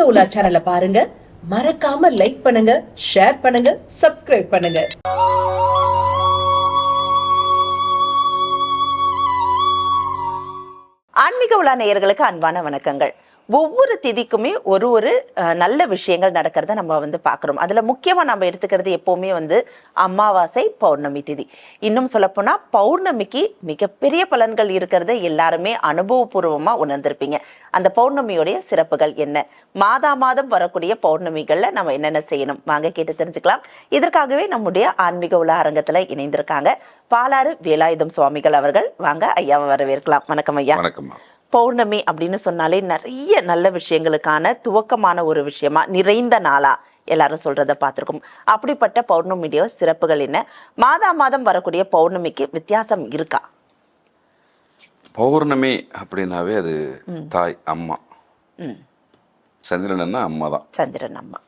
ஆன்மீக உலா சேனலை பாருங்க. மறக்காம லைக் பண்ணுங்க ஷேர் பண்ணுங்க சப்ஸ்கிரைப் பண்ணுங்க. ஆன்மீக உலா நேயர்களுக்கு அன்பான வணக்கங்கள். ஒவ்வொரு திதிக்குமே ஒரு ஒரு நல்ல விஷயங்கள் நடக்கிறத நம்ம வந்து பார்க்குறோம். அதில் முக்கியமாக நம்ம எடுத்துக்கிறது எப்போவுமே வந்து அமாவாசை பௌர்ணமி திதி. இன்னும் சொல்லப்போனால் பௌர்ணமிக்கு மிகப்பெரிய பலன்கள் இருக்கிறத எல்லாருமே அனுபவபூர்வமாக உணர்ந்திருப்பீங்க. அந்த பௌர்ணமியோடைய சிறப்புகள் என்ன? மாதா மாதம் வரக்கூடிய பௌர்ணமிகளில் நம்ம என்னென்ன செய்யணும்? வாங்க கேட்டு தெரிஞ்சுக்கலாம். இதற்காகவே நம்முடைய ஆன்மீக உலா அரங்கத்தில் இணைந்திருக்காங்க பாலாறு வேலாயுதம் சுவாமிகள் அவர்கள். வாங்க ஐயாவை வரவேற்கலாம். வணக்கம் ஐயா. வணக்கம் பௌர்ணமி அப்படின்னு சொன்னாலே நிறைய நல்ல விஷயங்களுக்கான துவக்கமான ஒரு விஷயமா நிறைந்த நாளா எல்லாரும் சொல்றத பார்த்துருக்கோம். அப்படிப்பட்ட பௌர்ணமியுடைய சிறப்புகள் என்ன? மாதா மாதம் வரக்கூடிய பௌர்ணமிக்கு வித்தியாசம் இருக்கா? பௌர்ணமி அப்படின்னாவே அது தாய் அம்மா. சந்திரன்னா அம்மா தான். சந்திரன் அம்மா.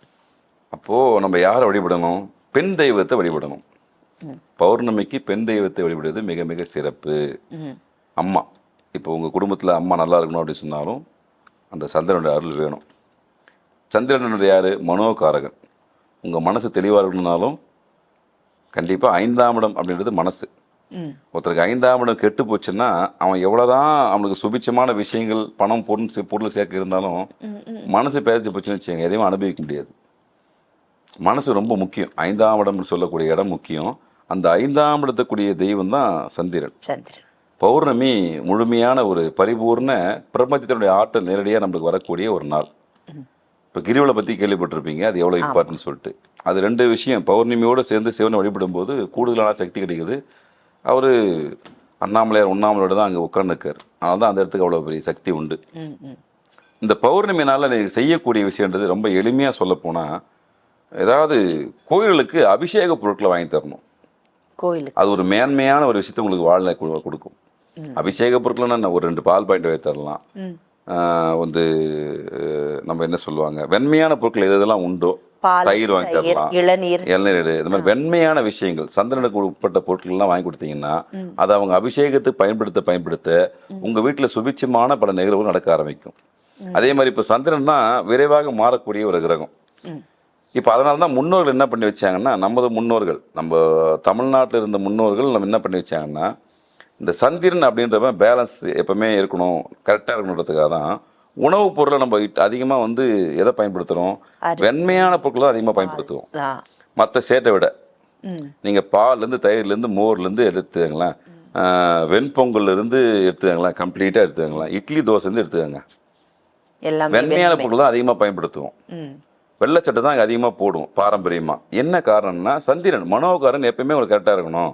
அப்போது நம்ம யாரை வழிபடணும்? பெண் தெய்வத்தை வழிபடணும். பௌர்ணமிக்கு பெண் தெய்வத்தை வழிபடுவது மிக மிக சிறப்பு. அம்மா. இப்போ உங்கள் குடும்பத்தில் அம்மா நல்லா இருக்கணும் அப்படின்னு சொன்னாலும் அந்த சந்திரனுடைய அருள் வேணும். சந்திரனுடைய யார்? மனோகாரகன். உங்கள் மனசு தெளிவாக இருக்கணும்னாலும் கண்டிப்பாக ஐந்தாம் இடம் அப்படின்றது மனசு. ஒருத்தருக்கு ஐந்தாம் இடம் கெட்டு போச்சுன்னா அவன் எவ்வளோதான் அவனுக்கு சுபிச்சமான விஷயங்கள் பணம் பொருள் பொருள் சேர்க்க இருந்தாலும் மனசு பேதச்சு போச்சுன்னு வச்சுக்கோங்க எதையும் அனுபவிக்க முடியாது. மனசு ரொம்ப முக்கியம். ஐந்தாம் இடம்னு சொல்லக்கூடிய இடம் முக்கியம். அந்த ஐந்தாம் இடத்துக்குரிய தெய்வம் தான் சந்திரன். சந்திரன். பௌர்ணமி முழுமையான ஒரு பரிபூர்ண பிரபஞ்சத்தினுடைய ஆற்றல் நேரடியாக நம்மளுக்கு வரக்கூடிய ஒரு நாள். இப்போ கிரிவலை பற்றி கேள்விப்பட்டிருப்பீங்க அது எவ்வளோ இம்பார்ட்டன் சொல்லிட்டு. அது ரெண்டு விஷயம் பௌர்ணமியோடு சேர்ந்து சிவனை வழிபடும்போது கூடுதலான சக்தி கிடைக்குது. அவர் அண்ணாமலையார் உண்ணாமலையோட தான் அங்கே உட்காந்துருக்கார் அதனால தான் அந்த இடத்துக்கு அவ்வளோ பெரிய சக்தி உண்டு. இந்த பௌர்ணமினால செய்யக்கூடிய விஷயன்றது ரொம்ப எளிமையாக சொல்லப்போனால் ஏதாவது கோயில்களுக்கு அபிஷேக பொருட்களை வாங்கி தரணும். கோயிலுக்கு. அது ஒரு மேன்மையான ஒரு விஷயத்தை உங்களுக்கு வாழ்நிலை கொடுக்கும். அபிஷேக பொருட்கள்னா என்ன, ஒரு ரெண்டு பால் பாயிண்ட் வைத்து தரலாம். ம். ஆஹ் வந்து நம்ம என்ன சொல்லுவாங்க? வெண்மையான பொருட்கள் எது எதெல்லாம் உண்டோ தயிர் வாங்கி தரலாம். இளநீர். இளநீர் இந்த மாதிரி வெண்மையான விஷயங்கள் சந்திரனுக்கு உட்பட்ட பொருட்கள்லாம் வாங்கி கொடுத்தீங்கன்னா அதை அவங்க அபிஷேகத்துக்கு பயன்படுத்த பயன்படுத்த உங்கள் வீட்டில் சுபிட்சமான பல நிகழ்வுகள் நடக்க ஆரம்பிக்கும். அதே மாதிரி இப்போ சந்திரன் தான் விரைவாக மாறக்கூடிய ஒரு கிரகம். இப்போ அதனால தான் முன்னோர்கள் என்ன பண்ணி வச்சாங்கன்னா நமது முன்னோர்கள் நம்ம தமிழ்நாட்டில் இருந்த முன்னோர்கள் நம்ம என்ன பண்ணி வச்சாங்கன்னா இந்த சந்திரன் அப்படின்றவன் பேலன்ஸ் எப்பவுமே இருக்கணும் கரெக்டாக இருக்கணுன்றதுக்காக தான் உணவுப் பொருளை நம்ம அதிகமாக வந்து எதை பயன்படுத்துகிறோம் வெண்மையான பொருட்களை அதிகமாக பயன்படுத்துவோம். மற்ற சேட்டை விட. நீங்கள் பால்லேருந்து தயிர்லேருந்து மோர்லேருந்து எடுத்துக்கங்களேன். வெண்பொங்கல்லேருந்து எடுத்துக்கங்களேன் கம்ப்ளீட்டாக எடுத்துக்கங்களேன். இட்லி தோசைலேருந்து எடுத்துக்கங்க. வெண்மையான பொருள் தான் அதிகமாக பயன்படுத்துவோம். வெள்ளைச்சட்டை தான் அங்கே அதிகமாக போடுவோம் பாரம்பரியமாக என்ன காரணம்னா சந்திரன் மனோகாரன் எப்பயுமே உங்களுக்கு கரெக்டாக இருக்கணும்.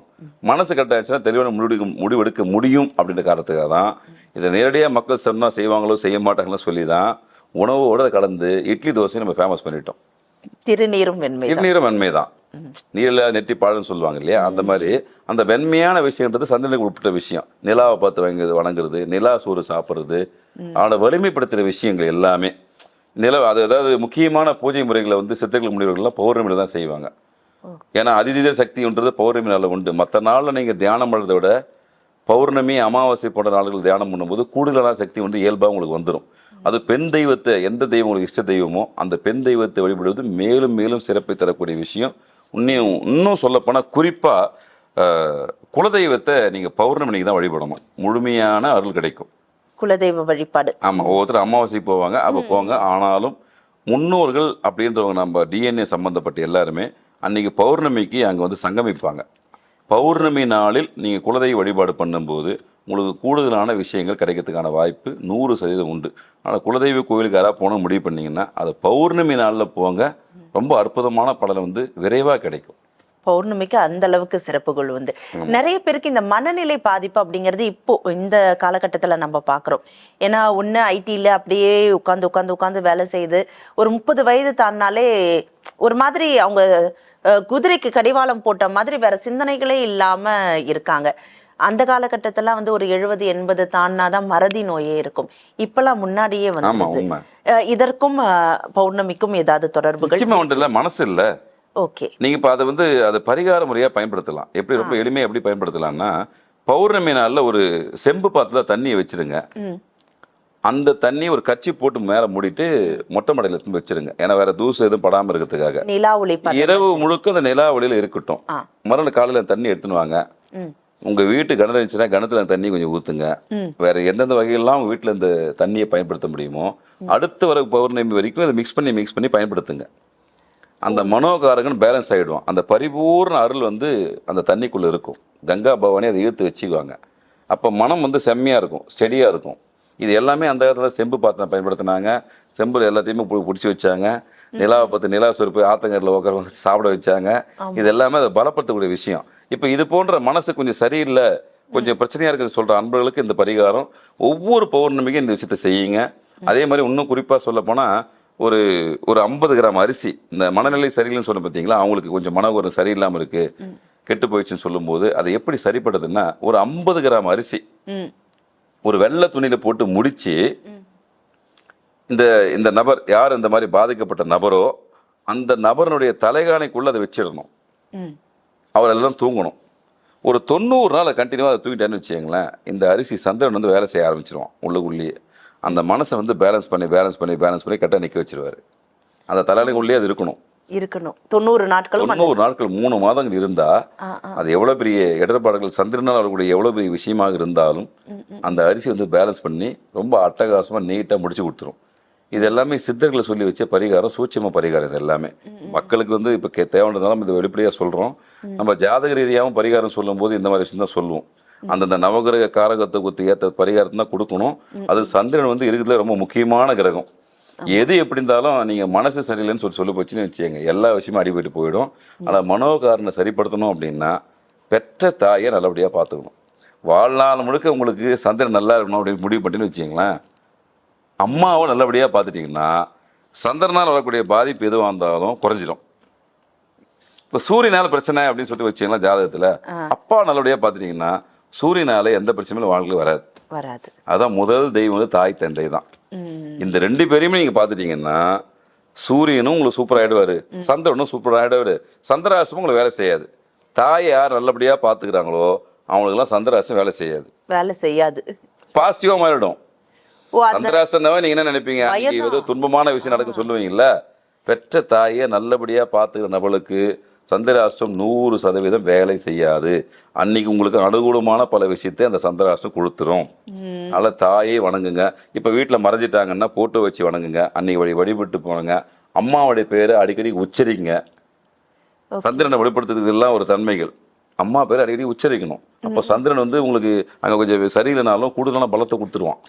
மனசு கரெக்டாக இருந்துச்சுன்னா தெளிவான முடிவு முடிவெடுக்க முடியும் அப்படின்ற காரணத்துக்காக தான். இதை நேரடியாக மக்கள் சொன்னால் செய்வாங்களோ செய்ய மாட்டாங்களோ சொல்லி தான் உணவோட கலந்து இட்லி தோசையை நம்ம ஃபேமஸ் பண்ணிட்டோம். திருநீரும் வெண்மை திருநீரும் வெண்மை தான் நீரில் நெட்டி பாழுன்னு சொல்லுவாங்க இல்லையா? அந்த மாதிரி அந்த வெண்மையான விஷயன்றது சந்திரனுக்கு உட்பட்ட விஷயம். நிலாவை பார்த்து வாங்குறது வணங்குறது நிலா சோறு சாப்பிட்றது அவனை வலிமைப்படுத்துகிற விஷயங்கள் எல்லாமே. நில அது அதாவது முக்கியமான பூஜை முறைகளை வந்து சித்தர்கள் முனிவர்கள்லாம் பௌர்ணமியில் தான் செய்வாங்க. ஏன்னா அதிதீத சக்தின்றது பௌர்ணமி நாளில் உண்டு. மற்ற நாளில் நீங்கள் தியானம் பண்ணுறதை விட பௌர்ணமி அமாவாசை போன்ற நாள்கள் தியானம் பண்ணும்போது கூடுதலான சக்தி வந்து இயல்பாக உங்களுக்கு வந்துடும் அது பெண் தெய்வத்தை எந்த தெய்வம் உங்களுக்கு இஷ்ட தெய்வமோ அந்த பெண் தெய்வத்தை வழிபடுவது மேலும் மேலும் சிறப்பை தரக்கூடிய விஷயம். இன்னும் இன்னும் சொல்லப்போனால் குறிப்பாக குலதெய்வத்தை நீங்கள் பௌர்ணமிக்கு தான் வழிபடணும். முழுமையான அருள் கிடைக்கும். குலதெய்வ வழிபாடு. ஆமாம் ஒவ்வொருத்தர் அமாவாசைக்கு போவாங்க. அப்போ போவாங்க ஆனாலும் முன்னோர்கள் அப்படின்றவங்க நம்ம டிஎன்ஏ சம்மந்தப்பட்ட எல்லாருமே அன்னைக்கு பௌர்ணமிக்கு அங்கே வந்து சங்கமிப்பாங்க. பௌர்ணமி நாளில் நீங்கள் குலதெய்வ வழிபாடு பண்ணும்போது உங்களுக்கு கூடுதலான விஷயங்கள் கிடைக்கிறதுக்கான வாய்ப்பு நூறு சதவீதம் உண்டு. ஆனால் குலதெய்வ கோயிலுக்கு யாராவது போன முடிவு பண்ணீங்கன்னா அது பௌர்ணமி நாளில் போங்க. ரொம்ப அற்புதமான பலன் வந்து விரைவாக கிடைக்கும். பௌர்ணமிக்கு அந்த அளவுக்கு சிறப்புகள் வந்து நிறைய பேருக்கு இந்த மனநிலை பாதிப்பு அப்படிங்கிறது இப்போ இந்த காலகட்டத்துல நம்ம பார்க்குறோம் ஏன்னா ஒன்று ஐடியில் அப்படியே உட்காந்து உட்காந்து உட்காந்து வேலை செய்து ஒரு முப்பது வயது தாண்டினாலே ஒரு மாதிரி அவங்க குதிரைக்கு கடிவாளம் போட்ட மாதிரி வேற சிந்தனைகளே இல்லாம இருக்காங்க. அந்த காலகட்டத்திலாம் வந்து ஒரு எழுபது எண்பது தாண்டினாதான் மறதி நோயே இருக்கும். இப்பெல்லாம் முன்னாடியே வந்து இதற்கும் பௌர்ணமிக்கும் ஏதாவது தொடர்புகள் இல்லை மனசு இல்லை. ஓகே. நீங்கள் இப்போ அதை வந்து அதை பரிகார முறையாக பயன்படுத்தலாம். எப்படி ரொம்ப எளிமையாக எப்படி பயன்படுத்தலாம்னா பௌர்ணமி நாளில் ஒரு செம்பு பாத்திரத்தில் தண்ணியை வச்சிருங்க. அந்த தண்ணி ஒரு கச்சி போட்டு மேலே மூடிட்டு மொட்டை மடையில் எடுத்து வச்சிருங்க. ஏன்னா வேற தூசு எதுவும் படாமல் இருக்கிறதுக்காக. நிலா ஒளி படுற- இரவு முழுக்க அந்த நிலா ஒளியில இருக்கட்டும். மறுநாள் காலையில் தண்ணி எடுத்துன்னு வாங்க. உங்க வீட்டு கிணறு இருந்துச்சுன்னா கிணத்துல தண்ணி கொஞ்சம் ஊத்துங்க. வேற எந்தெந்த வகையெல்லாம் உங்க வீட்டுல இந்த தண்ணியை பயன்படுத்த முடியுமோ அடுத்த வர பௌர்ணமி வரைக்கும் இதை மிக்ஸ் பண்ணி மிக்ஸ் பண்ணி பயன்படுத்துங்க. அந்த மனோகாரகன் பேலன்ஸ் ஆயிடுவான். அந்த பரிபூர்ண அருள் வந்து அந்த தண்ணிக்குள்ள இருக்கும். கங்கா பவானி அதை ஈர்த்து வச்சுக்குவாங்க. அப்போ மனம் வந்து செம்மையா இருக்கும் ஸ்டெடியா இருக்கும். இது எல்லாமே அந்த காலத்துல செம்பு பாத்திரம் பயன்படுத்தினாங்க. செம்பு எல்லாத்தையுமே பிடிச்சி வச்சாங்க. நிலாவை பார்த்து நிலா சொருப்பு ஆத்தங்கரில் உட்கார சாப்பிட வச்சாங்க. இது எல்லாமே அதை பலப்படுத்தக்கூடிய விஷயம். இப்போ இது போன்ற மனசு கொஞ்சம் சரியில்லை கொஞ்சம் பிரச்சனையா இருக்குன்னு சொல்ற அன்பர்களுக்கு இந்த பரிகாரம் ஒவ்வொரு பௌர்ணமிக்கும் இந்த விஷயத்தை செய்யுங்க. அதே மாதிரி இன்னும் குறிப்பாக சொல்ல போனா ஒரு ஒரு ஐம்பது கிராம் அரிசி இந்த மனநிலை சரியில்லைன்னு சொன்ன பார்த்தீங்களா? அவங்களுக்கு கொஞ்சம் மன ஒரு சரியில்லாமல் இருக்கு. கெட்டு போயிடுச்சுன்னு சொல்லும்போது அதை எப்படி சரிப்படுதுன்னா ஒரு ஐம்பது கிராம் அரிசி. ஒரு வெள்ளை துணியில போட்டு முடிச்சு இந்த இந்த நபர் யார் இந்த மாதிரி பாதிக்கப்பட்ட நபரோ அந்த நபரனுடைய தலைகாணிக்குள்ள அதை வச்சிடணும். அவர் எல்லாம் தூங்கணும். ஒரு தொண்ணூறு நாள் கண்டினியூவாக அதை தூங்கிட்டேன்னு வச்சுக்கங்களேன் இந்த அரிசி சந்திரன் வந்து வேலை செய்ய ஆரம்பிச்சிருவான் உள்ளுக்குள்ளேயே. அந்த மனசை வந்து பேலன்ஸ் பண்ணி பேலன்ஸ் பண்ணி பேலன்ஸ் பண்ணி கரெக்டாக நிற்க வச்சிருவாரு. அந்த தலையணைக்குள்ளேயே அது இருக்கணும். இருக்கணும். தொண்ணூறு நாட்களும் அந்த- தொண்ணூறு நாட்கள் மூணு மாதங்கள் இருந்தா ஆ, ஆ. அது எவ்வளவு பெரிய இடர்பாடுகள் சந்திரனால் வரக்கூடிய எவ்வளவு பெரிய விஷயமாக இருந்தாலும் அந்த அரிசி வந்து பேலன்ஸ் பண்ணி ரொம்ப அட்டகாசமா நீட்டா முடிச்சு கொடுத்துரும். இது எல்லாமே சித்தர்களை சொல்லி வச்ச பரிகாரம் சூட்சம பரிகாரம் இது எல்லாமே. மக்களுக்கு வந்து இப்போ தேவைன்றதாலும் இது வெளிப்படையாக சொல்றோம். நம்ம ஜாதக ரீதியாகவும் பரிகாரம் சொல்லும்போது இந்த மாதிரி விஷயம் தான் சொல்லுவோம். அந்தந்த நவகிரக காரகத்தை குத்து ஏற்ற பரிகாரத்தை தான் கொடுக்கணும் அது சந்திரன் வந்து இருக்கிறதுல ரொம்ப முக்கியமான கிரகம். எது எப்படி இருந்தாலும் நீங்க மனசு சரியில்லைன்னு சொல்லி சொல்லி போச்சுன்னு வச்சுக்கோங்க. எல்லா விஷயமும் அடிபட்டு போயிடும். ஆனால் மனோகாரனை சரிப்படுத்தணும் அப்படின்னா பெற்ற தாயை நல்லபடியாக பார்த்துக்கணும். வாழ்நாள் முழுக்க உங்களுக்கு சந்திரன் நல்லா இருக்கணும் அப்படின்னு முடிவு பண்ணிட்டு வச்சுங்களேன் அம்மாவை நல்லபடியாக பார்த்துட்டிங்கன்னா சந்திரனால் வரக்கூடிய பாதிப்பு எதுவாக இருந்தாலும் குறைஞ்சிடும் இப்போ சூரியனால பிரச்சனை அப்படின்னு சொல்லிட்டு வச்சிங்களா ஜாதகத்தில். அப்பா நல்லபடியாக பார்த்துட்டிங்கன்னா சூரியனால எந்த பிரச்சனையும் வாழ்க்கையில் வராது. வராது. அதான் முதல் தெய்வம் வந்து தாய் தந்தை தான். இந்த ரெண்டு பேரையுமே நீங்க பாத்துட்டீங்கன்னா சூரியனும் உங்களுக்கு சூப்பர் ஆயிடுவாரு சந்திரனும் சூப்பர் ஆயிடுவாரு. சந்திராசமும் உங்களுக்கு வேலை செய்யாது. தாயை யார் நல்லபடியா பாத்துக்கிறாங்களோ அவங்களுக்குலாம் சந்திராசம் வேலை செய்யாது. வேலை செய்யாது. பாசிட்டிவா மாறிடும். சந்திராசனவே நீங்க என்ன நினைப்பீங்க? ஏதோ துன்பமான விஷயம் நடக்கும் சொல்லுவீங்கல்ல? பெற்ற தாயை நல்லபடியா பாத்துக்கிற நபளுக்கு சந்திராஷ்டம் நூறு சதவீதம் வேலை செய்யாது. அன்னைக்கு உங்களுக்கு அனுகூலமான பல விஷயத்தை அந்த சந்திராஷ்டம் கொடுத்துரும். அதனால தாயை வணங்குங்க. இப்ப வீட்டுல மறைஞ்சிட்டாங்கன்னா போட்டோ வச்சு வணங்குங்க. அன்னைக்கு வழி வழிபட்டு போனுங்க அம்மாவுடைய பேரை அடிக்கடி உச்சரிங்க. சந்திரனை வெளிப்படுத்துறதுக்கு எல்லாம் ஒரு தன்மைகள். அம்மா பேரை அடிக்கடி உச்சரிக்கணும். அப்போ சந்திரன் வந்து உங்களுக்கு அங்கே கொஞ்சம் சரியில்லைனாலும் கூடுதலான பலத்தை கொடுத்துருவான்.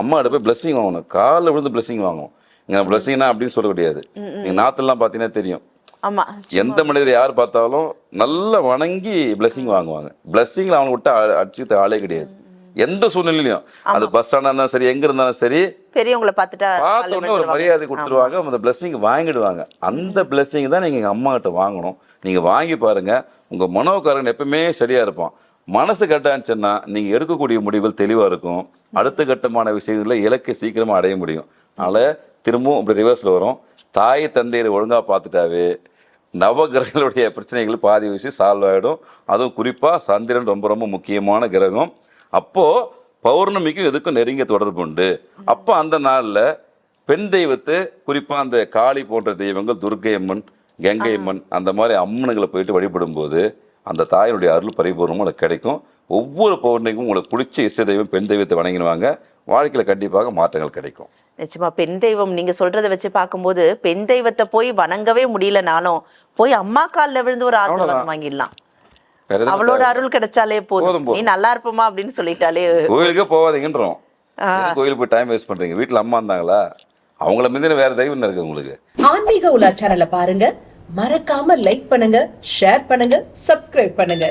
அம்மா போய் blessing வாங்கணும். காலில் விழுந்து blessing வாங்கணும். இங்கே blessingனா அப்படின்னு சொல்ல முடியாது. நீங்கள் நாத்தெல்லாம் பார்த்தீங்கன்னா தெரியும். ஆமா எந்த மனிதர் யார் பார்த்தாலும் நல்லா வணங்கி blessing வாங்குவாங்க. Blessingல அவனை விட்டு அடிச்சுக்க ஆளே கிடையாது. எந்த சூழ்நிலையிலும் அது பஸ் ஸ்டாண்டாக இருந்தாலும் சரி எங்க இருந்தாலும் சரி பெரியவங்களை பார்த்துட்டா பார்த்த காலைல உடனே ஒரு. மரியாதை கொடுத்துருவாங்க. அந்த blessing வாங்கிடுவாங்க. அந்த blessing தான் நீங்க எங்க அம்மா கிட்ட வாங்கணும். நீங்க வாங்கி பாருங்க. உங்க மனோகாரன் எப்பவுமே சரியா இருப்பான். மனசு கட்டாச்சுன்னா நீங்க எடுக்கக்கூடிய முடிவுகள் தெளிவா இருக்கும். அடுத்த கட்டமான விஷயங்கள்ல இலக்கை சீக்கிரமா அடைய முடியும். அதனால திரும்பவும் இப்படி ரிவர்ஸ்ல வரும். தாய் தந்தையரை ஒழுங்கா பார்த்துட்டாவே நவகிரகங்களுடைய பிரச்சனைகள் பாதி விஷயம் சால்வ் ஆகிடும் அதுவும் குறிப்பாக சந்திரன் ரொம்ப ரொம்ப முக்கியமான கிரகம். அப்போ பௌர்ணமிக்கும் எதுக்கும் நெருங்கிய தொடர்பு உண்டு. அப்போ அந்த நாளில் பெண் தெய்வத்தை குறிப்பாக அந்த காளி போன்ற தெய்வங்கள் துர்க்கை அம்மன் கங்கை அம்மன் அந்த மாதிரி அம்மனுங்களை போயிட்டு வழிபடும்போது அந்த தாயினுடைய அருள் பரிபூர்ணமும் உங்களுக்கு கிடைக்கும். ஒவ்வொரு பௌர்ணமிக்கும் உங்களுக்கு பிடிச்ச இசை தெய்வம் பெண் தெய்வத்தை வணங்கிடுவாங்க. வாழ்க்கையில் கண்டிப்பாக மாற்றங்கள் கிடைக்கும். நிச்சயமா பெண் தெய்வம் நீங்க சொல்றதை வச்சு பார்க்கும்போது பெண் தெய்வத்தை போய் வணங்கவே முடியலனாலும் போய் அம்மா கால்ல விழுந்து ஒரு ஆசீர்வாதம் வாங்கிடலாம். அவளோட அருள் கிடைச்சாலே போதும். நீ நல்லா இருப்பமா அப்படின்னு சொல்லிட்டாலே. கோயிலுக்கே போகாதீங்கன்றோம். கோயிலுக்கு போய் டைம் வேஸ்ட் பண்றீங்க? வீட்டில் அம்மா இருந்தாங்களா? அவங்கள மீது வேற தெய்வம் இருக்கு உங்களுக்கு. ஆன்மீக உலா சேனலை பாருங்க. மறக்காம லைக் பண்ணுங்க ஷேர் பண்ணுங்க சப்ஸ்கிரைப் பண்ணுங்க.